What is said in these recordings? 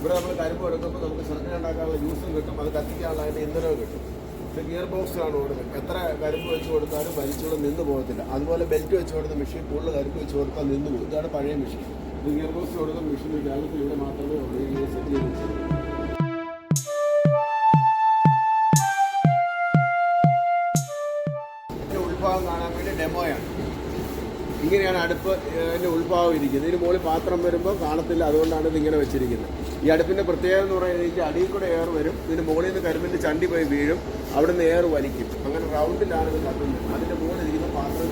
ഇവിടെ നമ്മൾ കരിമ്പ് എടുക്കുമ്പോൾ നമുക്ക് ശർക്കര ഉണ്ടാക്കാനുള്ള ജ്യൂസും കിട്ടും. അത് കത്തിക്കാനുള്ള അതിന്റെ ഇന്ധനവും കിട്ടും. പക്ഷേ ഗിയർ ബോക്സിലാണ് കൊടുക്കുന്നത് എത്ര കരിമ്പ് വെച്ച് കൊടുത്താലും വലിച്ചോളം നിന്ന് പോകത്തില്ല. അതുപോലെ ബെൽറ്റ് വെച്ച് കൊടുത്ത മെഷീൻ കൂടുതൽ കരിമ്പ് വെച്ച് കൊടുത്താൽ നിന്ന് പോകും. ഇതാണ് പഴയ മെഷീൻ ഇത് ഗിയർ ബോക്സ് കൊടുക്കുന്ന മെഷീൻ കേരളത്തിൽ ഇവിടെ മാത്രമേ ഉള്ളൂ. സെറ്റ് ചെയ്ത്. ഇതിന്റെ ഉത്ഭാവം കാണാൻ വേണ്ടി ഡെമോയാണ് ഇങ്ങനെയാണ് അടുപ്പ് എന്റെ ഉത്ഭാവം ഇരിക്കുന്നത്. ഇതിന് മുകളിൽ പാത്രം വരുമ്പോൾ കാണത്തില്ല. അതുകൊണ്ടാണ് ഇത് ഇങ്ങനെ വെച്ചിരിക്കുന്നത്. ഈ അടുപ്പിന്റെ പ്രത്യേകത എന്ന് പറയുന്നത് ഇതിന്റെ അടിയിൽ കൂടെ എയർ വരും. ഇതിന് മുകളിൽ നിന്ന് കരിമ്പിന്റെ ചണ്ടി പോയി വീഴും. അവിടെ നിന്ന് എയർ വലിക്കും. അങ്ങനെ റൗണ്ടിലാണ് ഇത് കത്തുന്നത്. അതിന്റെ മുകളിൽ ഇരിക്കുന്ന പാത്രം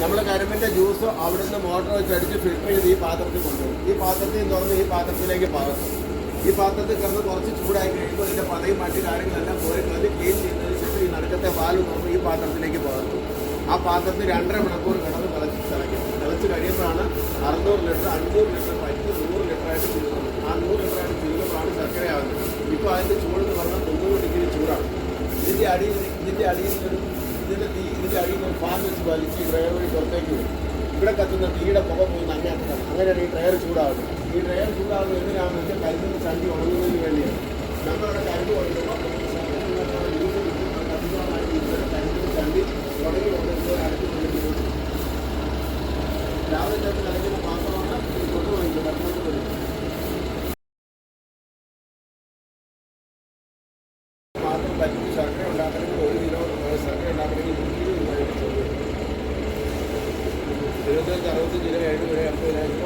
നമ്മൾ കരിമ്പിന്റെ ജ്യൂസ് അവിടുന്ന് മോട്ടർ വെച്ച് അടിച്ച് ഫിൽറ്റർ ചെയ്ത് ഈ പാത്രത്തിൽ കൊണ്ടുവരും. ഈ പാത്രത്തിൽ തുറന്ന് ഈ പാത്രത്തിലേക്ക് പകർത്തും ഈ പാത്രത്തിൽ കിടന്ന് കുറച്ച് ചൂടായി കഴിയുമ്പോൾ ഇതിന്റെ പതയും മറ്റു കാര്യങ്ങളെല്ലാം പോയി കളഞ്ഞ് ക്ലീൻ ചെയ്യുന്നതിന് ശേഷം ഈ നടുക്കത്തെ പാൽ തുറന്ന് ഈ പാത്രത്തിലേക്ക് പകർത്തും ആ പാത്രത്തിൽ രണ്ടര മണിക്കൂർ കിടന്ന് തിളച്ച് തിളയ്ക്കും. തിളച്ച് കഴിയുമ്പോഴാണ് അറുന്നൂറ് ലിറ്റർ അഞ്ഞൂറ് ലിറ്റർ പറ്റി നൂറ് ലിറ്ററായിട്ട് ചുരുങ്ങുന്നത് ആ നൂറ് ലിറ്ററായിട്ട് ചുരുങ്ങുമ്പോഴാണ് ശർക്കരയാകുന്നത്. ഇപ്പോൾ അതിന്റെ ചൂടെന്ന് പറഞ്ഞാൽ തൊണ്ണൂറ് ഡിഗ്രി ചൂടാണ്. ഇതിന്റെ അടിയിൽ ഇതിന്റെ അടിയിൽ നിന്നൊരു ഇതിന്റെ തീ ഇതിന്റെ അടിയിൽ നിന്ന് ഫാൻ വെച്ച് വലിച്ച് ഡ്രയർ വഴി പുറത്തേക്ക് വരും. ഇവിടെ കത്തുന്ന തീയുടെ പുക പോയി അങ്ങേറ്റത്താണ് അങ്ങനെയാണ് ഈ ഡ്രയർ ചൂടാകുന്നത് ഈ ഡ്രയർ ചൂടാകുന്നത് എന്തിനാണെന്ന് വെച്ചാൽ കരിമ്പിന് ചണ്ടി ഉണങ്ങുന്നതിന് വേണ്ടിയാണ്. നമ്മളവിടെ കരിമ്പ് കൊടുക്കുമ്പോൾ കരിമ്പിന് ചണ്ടി ഉണങ്ങി കൊണ്ടുവരുമ്പോൾ അടുത്ത് കൊണ്ടുവരുന്നത് മാത്രം ശർക്കര എഴുപത്തഞ്ച് അറുപത്തഞ്ച് രൂപ എഴുപത് രൂപ എൺപത് രൂപ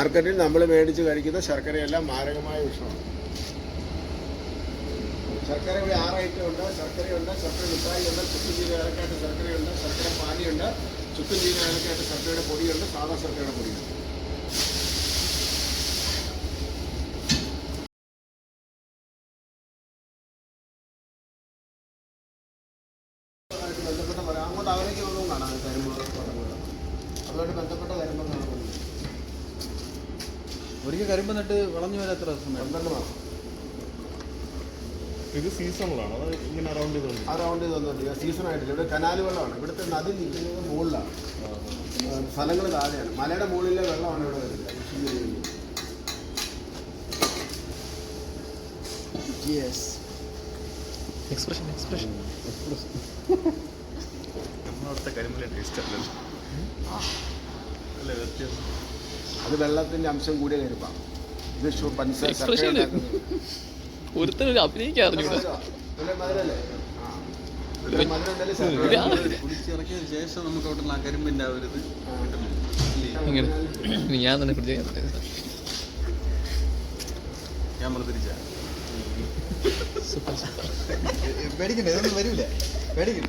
മാർക്കറ്റിൽ നമ്മൾ മേടിച്ച് കഴിക്കുന്ന ശർക്കരയെല്ലാം മാരകമായ വിഷമാണ് ശർക്കര ഇവിടെ ആറ് ഐറ്റം ഉണ്ട് ശർക്കരയുണ്ട് ശർക്കര മിഠായി ഉണ്ട് ചുക്കും ചീന ഏലക്കാട്ട് ശർക്കരയുണ്ട് ശർക്കര പാനിയുണ്ട് ചുക്കും ചീന ഏലക്കാട്ട് ശർക്കരയുടെ പൊടിയുണ്ട് സാധാ ശർക്കരയുടെ പൊടിയുണ്ട്. ബന്ധപ്പെട്ട പറയാം അങ്ങോട്ട് അവരേക്ക് ഒന്നും കാണാൻ തരുമ്പോൾ അതുമായിട്ട് ബന്ധപ്പെട്ട കാണുന്നുണ്ട് ഒരിക്കൽ കരിമ്പ് നട്ട് വളഞ്ഞു വരാൻ എത്ര ദിവസം പന്ത്രണ്ട് മാസം. ഇത് സീസണലാണ് അത് ഇങ്ങനെ അറൗണ്ട് ചെയ്തുകൊണ്ട് അറൗണ്ട് റൗണ്ട് ചെയ്ത് വന്നിട്ട് സീസൺ ആയിട്ടില്ല ഇവിടെ കനാല് വെള്ളമാണ്. ഇവിടുത്തെ നദി നിൽക്കുന്നത് മുകളിലാണ്. സ്ഥലങ്ങൾ താഴെയാണ്. മലയുടെ മുകളിലെ വെള്ളമാണ് ഇവിടെ വരുന്നത്. കൃഷി എക്സ്പ്രഷൻ എക്സ്പ്രഷൻ നമ്മളവിടുത്തെ കരിമ്പല ടേസ്റ്റ് അല്ലല്ലോ. അല്ലേ വ്യത്യാസം. അത് വെള്ളത്തിന്റെ അംശം കൂടിയ കരുപ്പാണ്. ഇത് പഞ്ചസാര. കുടിച്ചിറക്കിയതിന് ശേഷം നമുക്ക് അവിടെ ആ കരിമ്പിന്റെ ആ ഒരു ഇത് കിട്ടുന്നു ഞാൻ തന്നെ ക്യാമറ തിരിച്ചാ? Super super. പേടിക്കണ്ടേ ഇതൊന്നും വരില്ല പേടിക്കണ്ട.